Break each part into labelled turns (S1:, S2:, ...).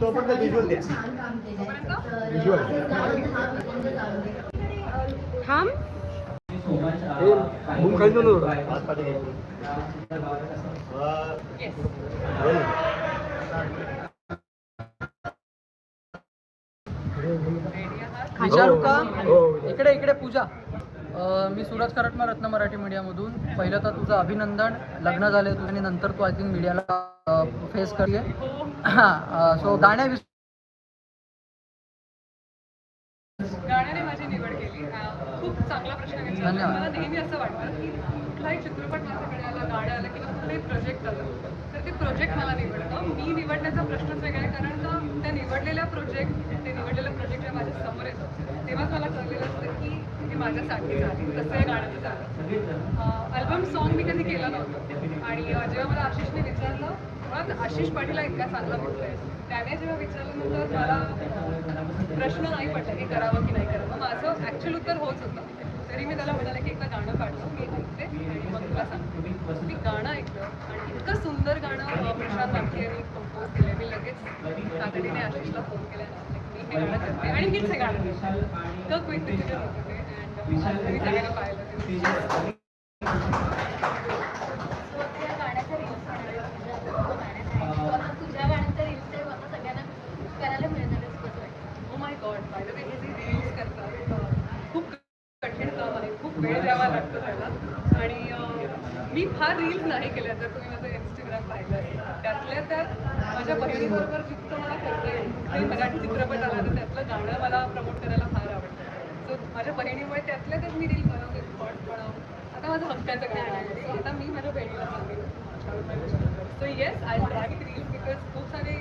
S1: तोपर्यंत व्हिज्युअल द्या
S2: थांब.
S3: भूम खाली जाऊ.
S4: विचारू का
S3: हो.
S4: इकडे इकडे पूजा. मी सूरज करटमा रत्न मराठी मीडियामधून पहिलं तर तुझं अभिनंदन. लग्न झाले तुझं आणि नंतर तू आय थिंक मीडियाला फेस करते हां सो गाण्याविषयी
S2: गाण्याने माझी निवड केली. खूप चांगला प्रश्न. मला नेहमी असं वाटतं की कुठलाही चित्रपट माझ्याकडे आला गाणं आलं किंवा कुठलाही प्रोजेक्ट आलं तर ते प्रोजेक्ट मला निवडतं. मी निवडण्याचा प्रश्नच वेगळा आहे कारण का त्या निवडलेल्या प्रोजेक्ट ते निवडलेलं प्रोजेक्ट माझ्यासमोर येतं. तेव्हाच मला कळलेलं असतं की हे माझ्यासाठी झाले हे गाण्याचं झालं. अल्बम सॉन्ग मी कधी केलं नव्हतं. आणि जेव्हा मला आशिषने विचारलं आशिष पाटील इतका चांगला मित्र त्याने जेव्हा विचारल्यानंतर मला प्रश्न नाही पडला की करावं की नाही करावं. माझं ॲक्च्युअल उत्तर होच होतं. तरी मी त्याला म्हणाले की एकदा गाणं काढलं मी ऐकते आणि मग तुला सांगते. मी गाणं ऐकलं आणि इतकं सुंदर गाणं प्रशांत बाकी यांनी कंपोज केलं मी लगेच तातडीने आशिषला फोन केला. मी हे गाणं करते आणि मीच हे गाणं इतकं क्विक डिसिजन होतं ते. अँड मी सगळ्यांना पाहिलं ते
S5: तुझ्या गाण्याचं रील्स ते आता सगळ्यांना करायला मिळणार
S2: ओ my god by the way हे जे रील्स करतात अं, खूप कठीण काम आहे खूप वेळ द्यावा लागतो त्याला. आणि मी फार रील्स नाही केल्या जर तुम्ही माझं इंस्टाग्राम पाहिलं. त्यातल्या त्यात माझ्या बहिणीबरोबर जितकं मला करता येईल मराठी चित्रपट आला तर त्यातलं गाणं मला प्रमोट करायला फार आवडतं. सो माझ्या बहिणीमुळे त्यातल्या त्यात मी रील बनवते शॉर्ट बनव आता माझं हक्काचं गाणं आहे. So आता मी माझ्या बहिणीला सांगेन. So yes I it reel because खूप सारे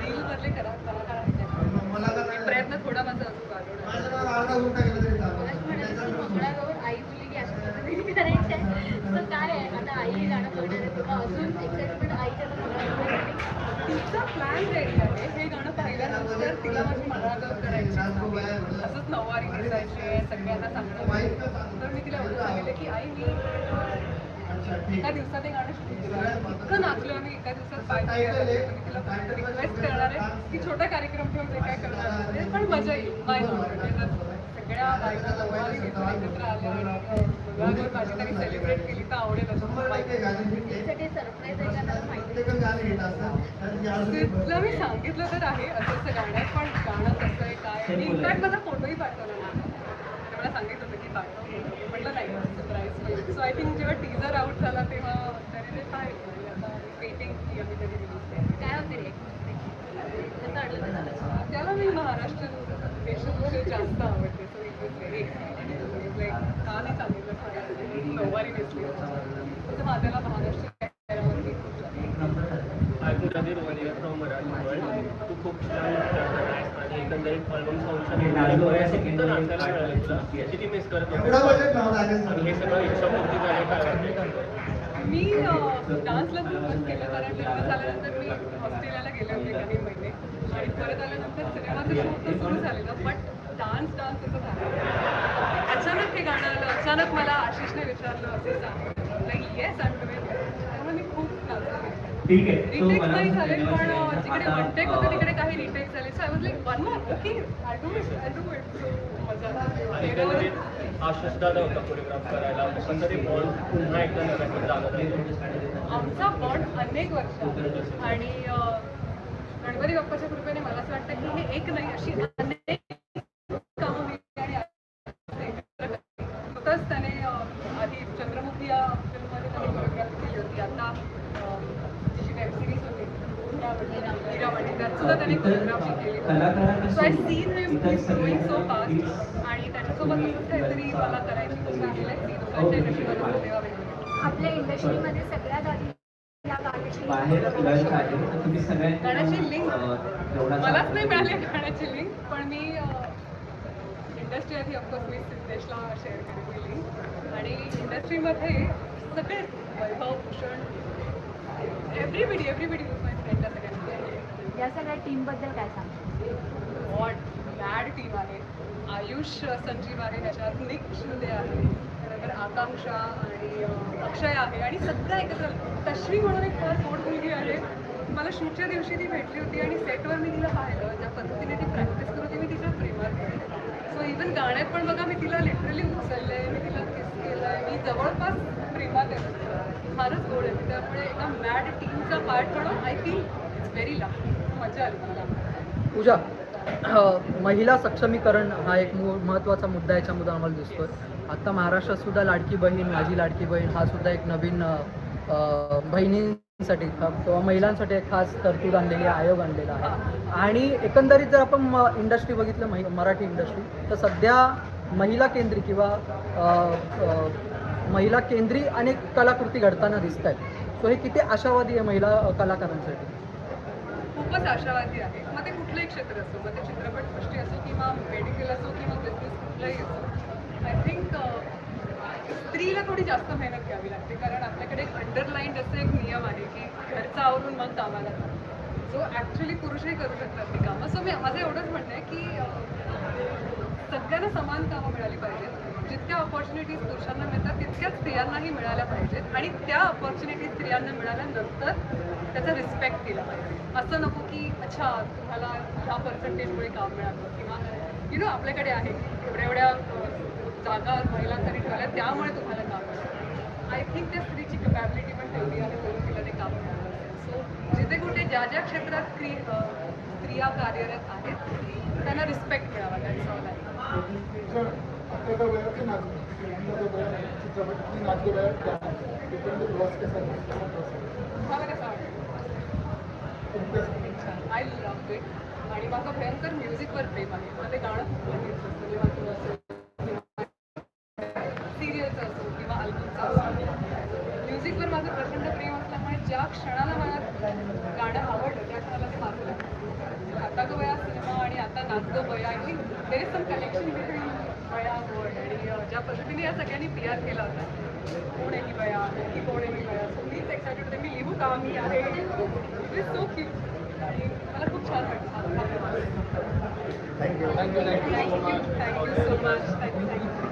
S2: रीलमधले कला कलाकार आहेत. प्रयत्न थोडा माझा अजून
S5: काय आहे? आता आई गाणं तुला अजून एक्साइटमेंट आईच्या
S2: तिचा प्लॅन रेडी आहे. हे गाणं पाहिल्यानंतर तिला माझी मंगळागौर करायची. असंच नऊवारी नेसायची सगळ्यांना सांगणं तर मी तिला एवढं सांगितलं की आई मी एका दिवसात हे गाणं इतकं नाचलो आम्ही एका दिवसात मी तिला फक्त रिक्वेस्ट करणार आहे की छोटा कार्यक्रम ठेवून जे काय करणार पण मजा येईल. बाय. सगळ्या बायका नऊवारी एकत्र आल्या. तरी तर. तुला मी सांगितलं तर आहे असं असं गाणं पण गाणं कसं आहे काय? इनफॅक्ट माझा फोटोही पाठवला ते मला सांगितलं होतं की पाठव. म्हटलं नाही सरप्राईज सो आय थिंक जेव्हा टीजर आउट झाला तेव्हा तरी ते पाहिजे आणि आता पेंटिंग की आम्ही केली.
S5: काय होते ते
S2: त्याला मी महाराष्ट्र वेशभूषा जास्त आवडते. सो इट नऊवारी नेसली तर माझ्याला महाराष्ट्र
S6: तू खूप छान आणि एकंदरीत अल्बम सॉंगच्या किती मिस करत आणि हे सगळं इच्छापूर्ती झाली
S2: मी डान्सला फोकस केलं कारण लग्न झाल्यानंतर मी ऑस्ट्रेलियाला गेले होते काही महिने. आणि परत आल्यानंतर सिनेमाचं शूट तर सुरू झालेलं बट डान्स डान्स असं झालं. अचानक हे गाणं आलं अचानक मला आशिषने विचारलं असं सांग. येस आय मी खूप
S7: ठीक आहे. So
S2: रिटेक्स
S7: मला
S2: नाही झाले पण जिकडे
S7: आता,
S2: वन टेक होते
S7: अं,
S2: तिकडे काही रिटेक झाले. So I was like one more okay I do it I do it so मजा.
S6: एकंदरीत आशिष दादा होता कोरिओग्राफ करायला. कसं बॉन्ड पुन्हा एकदा नव्याने
S2: आमचा बॉन्ड अनेक वर्ष आणि गणपती बाप्पाच्या कृपेने मला असं वाटतं की हे एक नाही अशी अनेक कामं मी आणि आशिष एकत्र करते. नुकतंच त्याने अं, आधी चंद्रमुखी या फिल्ममध्ये त्याने कोरिओग्राफी केली होती आता अं, तिची वेब सिरीज होती सुद्धा त्याने कोरिओग्राफी केली so I seen him so fast
S7: it's-
S2: आणि त्याच्यासोबत काहीतरी मला करायची इच्छा आहे. like ती इंडस्ट्रीमध्ये तेव्हा
S5: आपल्या इंडस्ट्रीमध्ये सगळ्यात आधी या गाण्याची
S7: बाहेर लंच आहे तर तुम्ही सगळ्यांनी
S2: गाण्याची link?
S7: अं, तेवढा
S2: मलाच नाही मिळाली गाण्याची लिंक पण मी इंडस्ट्री आधी ऑफकोर्स मी सिद्धेशला शेअर केली लिंक आणि इंडस्ट्रीमध्ये सगळे वैभव भूषण एव्हरीबडी एव्हरीबडी
S5: या सगळ्या टीमबद्दल काय सांगतो
S2: वॉट बॅड टीम आहे. आयुष संजीव आहे त्याच्यात निक शिंदे आहे. त्यानंतर आकांक्षा आणि अक्षय आहे. आणि सगळं एकत्र तश्री म्हणून एक फार मोठ मुलगी आहे. मला शूटच्या दिवशी ती भेटली होती आणि सेटवर मी तिला पाहिलं. ज्या पद्धतीने ती प्रॅक्टिस करत होती मी तिच्या प्रेमात सो इव्हन गाण्यात पण बघा मी तिला लिटरली उचललं आहे मी तिला किस केलं आहे मी जवळपास प्रेमात आहे. फारच गोड आहे. त्यामुळे एका मॅड टीमचा पार्ट म्हणून I think it's very luck
S4: पूजा महिला सक्षमीकरण हा एक मु महत्त्वाचा मुद्दा याच्यामध्ये आम्हाला दिसतोय. आता महाराष्ट्रात सुद्धा लाडकी बहीण माझी लाडकी बहीण हा सुद्धा एक नवीन बहिणींसाठी किंवा महिलांसाठी एक खास तरतूद आणलेली आयोग आणलेला आहे. आणि एकंदरीत जर आपण इंडस्ट्री बघितलं महि मराठी इंडस्ट्री तर सध्या महिला केंद्री किंवा महिला केंद्री अनेक कलाकृती घडताना दिसत आहेत सो हे किती आशावादी आहे महिला कलाकारांसाठी?
S2: खूपच आशावादी आहे. मग ते कुठलंही क्षेत्र असो मग ते चित्रपटसृष्टी असो किंवा मेडिकल असो किंवा बिझनेस कुठलंही असो आय थिंक स्त्रीला थोडी जास्त मेहनत घ्यावी लागते. कारण आपल्याकडे एक अंडरलाईन असं एक नियम आहे की घरचा आवरून मग कामाला जा. जो ॲक्च्युली पुरुषही करू शकतात ती कामं. सो मी माझं एवढंच म्हणणं आहे की सगळ्यांना समान कामं मिळाली पाहिजेत. जितक्या ऑपॉर्च्युनिटीज पुरुषांना मिळतात तितक्याच स्त्रियांनाही मिळाल्या पाहिजेत. आणि त्या ऑपॉर्च्युनिटीज स्त्रियांना मिळाल्यानंतर त्याचा रिस्पेक्ट केला पाहिजे. असं नको की अच्छा तुम्हाला ह्या पर्सेंटेजमुळे काम मिळालं किंवा यु नो आपल्याकडे आहे. एवढ्या एवढ्या जागा महिलांसाठी ठेवल्या त्यामुळे तुम्हाला काम मिळालं. आय थिंक त्या स्त्रीची कपॅबिलिटी पण ठेवली आणि म्हणून तिला ते काम मिळालं. सो जिथे कुठे ज्या ज्या क्षेत्रात स्त्री स्त्रिया कार्यरत आहेत त्यांना रिस्पेक्ट मिळावा त्याचा
S3: चित्रपट डिपेंड प्रवास कसा
S2: आय लव्ह इट आणि माझं भयंकर म्युझिकवर प्रेम आहे. मला ते गाणं खूप आवडतं. म्हणजे असो सिरियलचं असो किंवा अल्बमचं असो. म्युझिकवर माझं प्रचंड प्रेम असल्यामुळे ज्या क्षणाला मला गाणं आवडलं त्या क्षणाला ते माझं लागतं आता गो बया सिनेमा आणि आता नाच गो बया आणि there is some connection between बया वर्ड आणि ज्या पद्धतीने या सगळ्यांनी पी आर केला होता. कोण आहे ही बया? ही कोण आहे ही बया? सो मीच एक्सायटेड होते. मी लिहू का? मी आहे. सो क्यूट आणि मला खूप छान वाटतं
S1: thank you
S2: thank you thank you so much thank you thank you